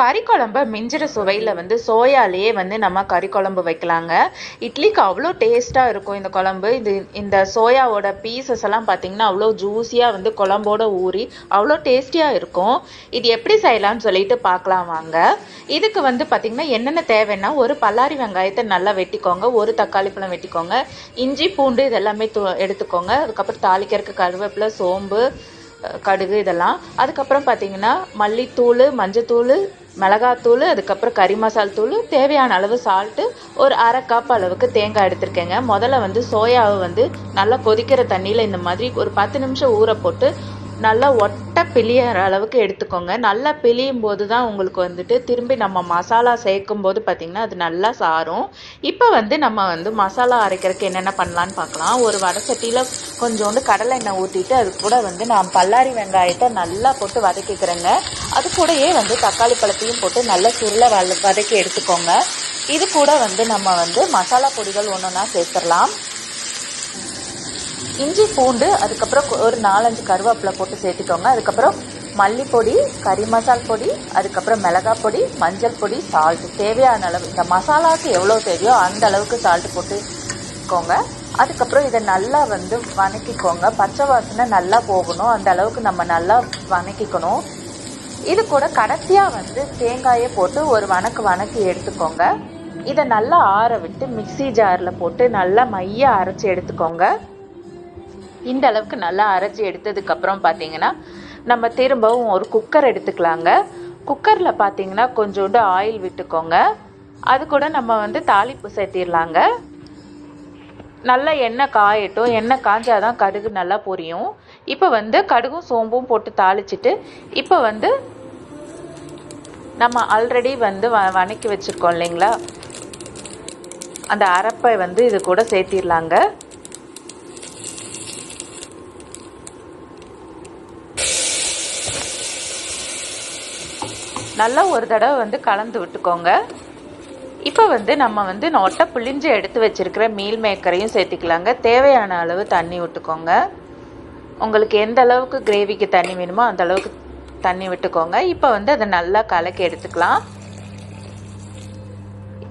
கறி குழம்ப மிஞ்சிற சுவையில் வந்து சோயாலேயே வந்து நம்ம கறி குழம்பு வைக்கலாங்க. இட்லிக்கு அவ்வளோ டேஸ்ட்டாக இருக்கும் இந்த குழம்பு. இது இந்த சோயாவோட பீசஸ் எல்லாம் பார்த்தீங்கன்னா அவ்வளோ ஜூஸியாக வந்து குழம்போட ஊறி அவ்வளோ டேஸ்டியாக இருக்கும். இது எப்படி செய்யலாம்னு சொல்லிட்டு பார்க்கலாம் வாங்க. இதுக்கு வந்து பார்த்திங்கன்னா என்னென்ன தேவைன்னா ஒரு பல்லாரி வெங்காயத்தை நல்லா வெட்டிக்கோங்க. ஒரு தக்காளி பழம் வெட்டிக்கோங்க. இஞ்சி பூண்டு இதெல்லாமே து எடுத்துக்கோங்க. அதுக்கப்புறம் தாளிக்கிறதுக்கு கருவேப்பிலை சோம்பு கடுகு இதெல்லாம். அதுக்கப்புறம் பார்த்தீங்கன்னா மல்லித்தூள் மஞ்சத்தூள் மிளகாத்தூள் அதுக்கப்புறம் கறி மசால் தூள் தேவையான அளவு சால்ட்டு ஒரு அரை கப் அளவுக்கு தேங்காய் எடுத்திருக்கேங்க. முதல்ல வந்து சோயாவை வந்து நல்லா கொதிக்கிற தண்ணியில் இந்த மாதிரி ஒரு பத்து நிமிஷம் ஊற போட்டு நல்லா ஒட்டை பிழியிற அளவுக்கு எடுத்துக்கோங்க. நல்லா பிழியும் போது தான் உங்களுக்கு வந்துட்டு திரும்பி நம்ம மசாலா சேர்க்கும் போது பார்த்திங்கன்னா அது நல்லா சாரும். இப்போ வந்து நம்ம வந்து மசாலா அரைக்கிறதுக்கு என்னென்ன பண்ணலான்னு பார்க்கலாம் ஒரு வடை சட்டியில் கொஞ்சோண்டு கடலை எண்ணெய் ஊற்றிட்டு அது கூட வந்து நான் பல்லாரி வெங்காயத்தை நல்லா போட்டு வதக்கிக்கிறேங்க. அது கூடயே வந்து தக்காளி பழத்தையும் போட்டு நல்லா சுருளை வத வதக்கி எடுத்துக்கோங்க. இது கூட வந்து நம்ம வந்து மசாலா பொடிகள் ஒன்று ஒன்றா சேர்த்துடலாம். இஞ்சி பூண்டு அதுக்கப்புறம் ஒரு நாலஞ்சு கருவேப்பிலை போட்டு சேர்த்துக்கோங்க. அதுக்கப்புறம் மல்லிப்பொடி கறி மசால் பொடி அதுக்கப்புறம் மிளகாய் பொடி மஞ்சள் பொடி சால்ட் தேவையான அளவு இந்த மசாலாவுக்கு எவ்வளோ தேவையோ அந்த அளவுக்கு சால்ட்டு போட்டுக்கோங்க. அதுக்கப்புறம் இதை நல்லா வந்து வதக்கிக்கோங்க பச்சை வாசனை நல்லா போகணும். அந்த அளவுக்கு நம்ம நல்லா வதக்கிக்கணும் இது கூட கடைசியாக வந்து தேங்காயை போட்டு ஒரு வணக்கு வணக்கி எடுத்துக்கோங்க. இதை நல்லா ஆற விட்டு மிக்ஸி ஜாரில் போட்டு நல்லா மைய அரைச்சி எடுத்துக்கோங்க. இந்த அளவுக்கு நல்லா அரைச்சி எடுத்ததுக்கப்புறம் பார்த்தீங்கன்னா நம்ம திரும்பவும் ஒரு குக்கர் எடுத்துக்கலாங்க. குக்கரில் பார்த்தீங்கன்னா கொஞ்சோண்டு ஆயில் விட்டுக்கோங்க. அது கூட நம்ம வந்து தாளிப்பு சேர்த்திடலாங்க. நல்லா எண்ணெய் காயட்டும். எண்ணெய் காஞ்சாதான் கடுகு நல்லா பொரியும். இப்போ வந்து கடுகும் சோம்பும் போட்டு தாளிச்சிட்டு இப்போ வந்து நம்ம ஆல்ரெடி வந்து வ வணக்கி வச்சுருக்கோம் இல்லைங்களா? அந்த அரைப்பை வந்து இது கூட சேர்த்திடலாங்க. நல்லா ஒரு தடவை வந்து கலந்து விட்டுக்கோங்க. இப்போ வந்து நம்ம வந்து நொட்டை புளிஞ்சு எடுத்து வச்சிருக்கிற மீல் மேக்கரையும் சேர்த்திக்கலாங்க. தேவையான அளவு தண்ணி விட்டுக்கோங்க. உங்களுக்கு எந்த அளவுக்கு கிரேவிக்கு தண்ணி வேணுமோ அந்த அளவுக்கு தண்ணி விட்டுக்கோங்க. இப்போ வந்து அதை நல்லா கலக்கி எடுத்துக்கலாம்.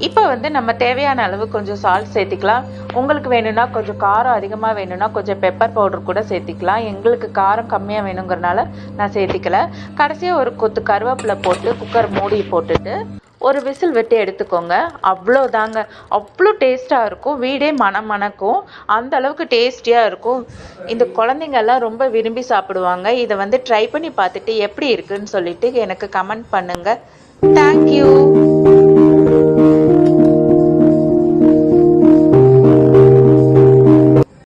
இப்போ வந்து நம்ம தேவையான அளவு கொஞ்சம் சால்ட் சேர்த்திக்கலாம். உங்களுக்கு வேணும்னா கொஞ்சம் காரம் அதிகமாக வேணும்னா கொஞ்சம் பெப்பர் பவுடர் கூட சேர்த்திக்கலாம். எங்களுக்கு காரம் கம்மியாக வேணுங்கிறனால நான் சேர்த்திக்கல. கடைசியாக ஒரு கொத்து கருவேப்பிலை போட்டு குக்கர் மூடி போட்டுட்டு ஒரு விசில் விட்டு எடுத்துக்கோங்க. அவ்வளோதாங்க. அவ்வளோ டேஸ்ட்டாக இருக்கும். வீடே மனம் மணக்கும் அந்த அளவுக்கு டேஸ்டியாக இருக்கும். இந்த குழந்தைங்க எல்லாம் ரொம்ப விரும்பி சாப்பிடுவாங்க. இதை வந்து ட்ரை பண்ணி பார்த்துட்டு எப்படி இருக்குன்னு சொல்லிட்டு எனக்கு கமெண்ட் பண்ணுங்கள் தேங்க்யூ